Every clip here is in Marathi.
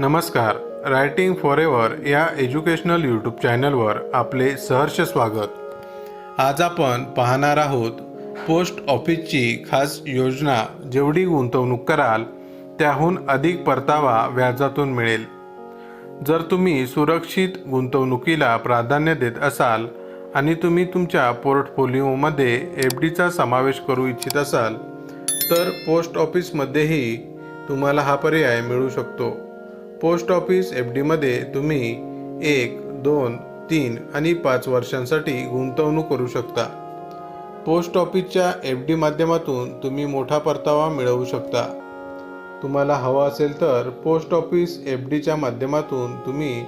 नमस्कार. रायटिंग फॉर एव्हर या एज्युकेशनल यूट्यूब चॅनलवर आपले सहर्ष स्वागत. आज आपण पाहणार आहोत पोस्ट ऑफिसची खास योजना जेवढी गुंतवणूक कराल त्याहून अधिक परतावा व्याजातून मिळेल. जर तुम्ही सुरक्षित गुंतवणुकीला प्राधान्य देत असाल आणि तुम्ही तुमच्या पोर्टफोलिओमध्ये एफ डीचा समावेश करू इच्छित असाल तर पोस्ट ऑफिसमध्येही तुम्हाला हा पर्याय मिळू शकतो. पोस्ट ऑफिस एफ डीमध्ये तुम्ही एक दोन तीन आणि पाच वर्षांसाठी गुंतवणूक करू शकता. पोस्ट ऑफिसच्या एफ डी माध्यमातून तुम्ही मोठा परतावा मिळवू शकता. तुम्हाला हवा असेल तर पोस्ट ऑफिस एफ डीच्या माध्यमातून तुम्ही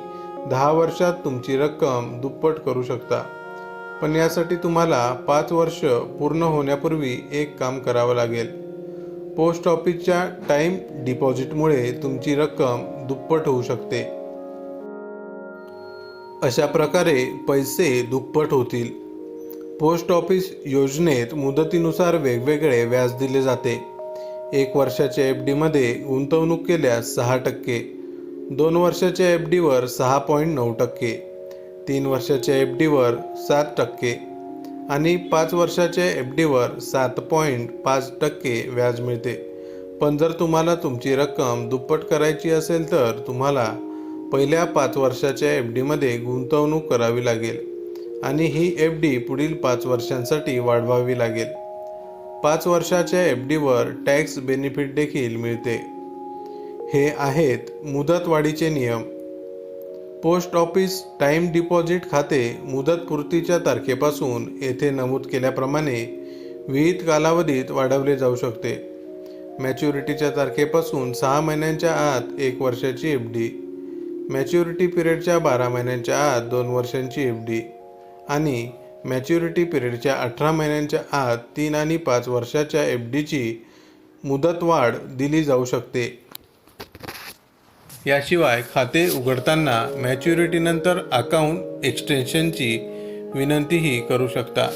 दहा वर्षात तुमची रक्कम दुप्पट करू शकता. पण यासाठी तुम्हाला पाच वर्ष पूर्ण होण्यापूर्वी एक काम करावं लागेल. पोस्ट ऑफिसच्या टाईम डिपॉझिटमुळे तुमची रक्कम दुप्पट होऊ शकते. अशा प्रकारे पैसे दुप्पट होतील. पोस्ट ऑफिस योजनेत मुदतीनुसार वेगवेगळे व्याज दिले जाते. एक वर्षाच्या एफ डीमध्ये गुंतवणूक केल्यास सहा टक्के दोन वर्षाच्या एफ डीवर सहा पॉईंट नऊ टक्के तीन वर्षाच्या एफ डीवर सात टक्के आणि पाच वर्षाच्या एफ डीवर सात पॉईंट पाच टक्के व्याज मिळते. पण जर तुम्हाला तुमची रक्कम दुप्पट करायची असेल तर तुम्हाला पहिल्या पाच वर्षाच्या एफ डीमध्ये गुंतवणूक करावी लागेल आणि ही एफ डी पुढील पाच वर्षांसाठी वाढवावी लागेल. पाच वर्षाच्या एफ डीवर टॅक्स बेनिफिट देखील मिळते. हे आहेत मुदतवाढीचे नियम. पोस्ट ऑफिस टाईम डिपॉझिट खाते मुदतपूर्तीच्या तारखेपासून येथे नमूद केल्याप्रमाणे विविध कालावधीत वाढवले जाऊ शकते. मॅच्युरिटीच्या तारखेपासून सहा महिन्यांच्या आत एक वर्षाची एफ डी मॅच्युरिटी पिरियडच्या बारा महिन्यांच्या आत दोन वर्षांची एफ डी आणि मॅच्युरिटी पिरियडच्या अठरा महिन्यांच्या आत तीन आणि पाच वर्षाच्या एफ डीची मुदतवाढ दिली जाऊ शकते. याशिवाय खाते उघडताना मॅच्युरिटीनंतर अकाउंट एक्सटेन्शनची विनंतीही करू शकता.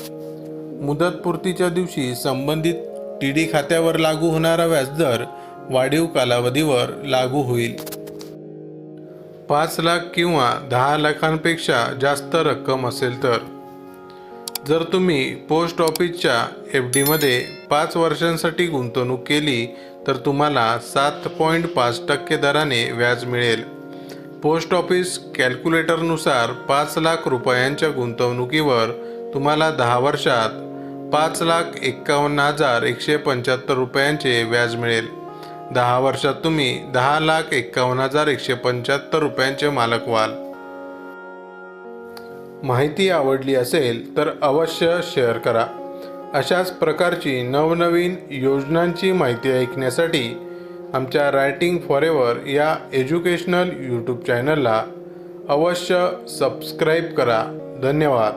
मुदतपूर्तीच्या दिवशी संबंधित टी डी खात्यावर लागू होणारा व्याजदर वाढीव कालावधीवर लागू होईल. पाच लाख किंवा दहा लाखांपेक्षा जास्त रक्कम असेल तर. जर तुम्ही पोस्ट ऑफिसच्या एफ डीमध्ये पाच वर्षांसाठी गुंतवणूक केली तर तुम्हाला सात पॉईंट पाच टक्के दराने व्याज मिळेल. पोस्ट ऑफिस कॅल्क्युलेटरनुसार पाच लाख रुपयांच्या गुंतवणुकीवर तुम्हाला दहा वर्षात पाच लाख एक्कावन्न हजार एकशे पंच्याहत्तर रुपयांचे व्याज मिळेल. दहा वर्षात तुम्ही दहा लाख एक्कावन्न हजार एकशे पंच्याहत्तर रुपयांचे मालक व्हाल. माहिती आवडली असेल तर अवश्य शेअर करा. अशाच प्रकारची नवनवीन योजनांची माहिती ऐकण्यासाठी आमच्या रायटिंग फॉर एव्हर या एज्युकेशनल यूट्यूब चॅनलला अवश्य सबस्क्राईब करा. धन्यवाद.